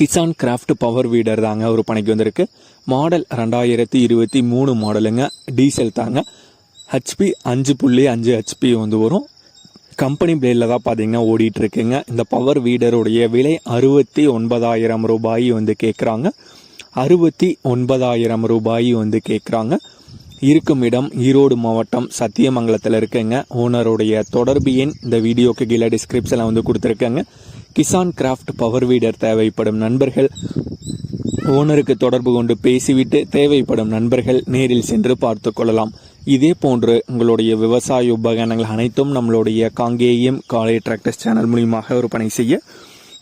Kisan craft power வீடர் தாங்க ஒரு பணிக்கு வந்திருக்கு. மாடல் ரெண்டாயிரத்தி இருபத்தி மூணு மாடலுங்க டீசல் தாங்க. ஹெச்பி அஞ்சு புள்ளி அஞ்சு ஹெச்பி வந்து வரும். கம்பெனி பிளேடில் தான் பார்த்தீங்கன்னா ஓடிட்டுருக்குங்க. இந்த பவர் வீடருடைய விலை அறுபத்தி ஒன்பதாயிரம் ரூபாய் வந்து கேட்குறாங்க அறுபத்தி ஒன்பதாயிரம் ரூபாய் வந்து கேட்குறாங்க இருக்கும் இடம் ஈரோடு மாவட்டம் சத்தியமங்கலத்தில் இருக்குங்க. ஓனருடைய தொடர்பு எண் இந்த வீடியோக்கு கீழே டிஸ்கிரிப்ஷனில் வந்து கொடுத்துருக்கேங்க. கிசான் கிராஃப்ட் பவர் வீடர் தேவைப்படும் நண்பர்கள் ஓனருக்கு தொடர்பு கொண்டு பேசிவிட்டு தேவைப்படும் நண்பர்கள் நேரில் சென்று பார்த்து கொள்ளலாம். இதே போன்று உங்களுடைய விவசாய உபகரணங்கள் அனைத்தும் நம்மளுடைய காங்கேயம் காலை டிராக்டர்ஸ் சேனல் மூலியமாக விற்பனை செய்ய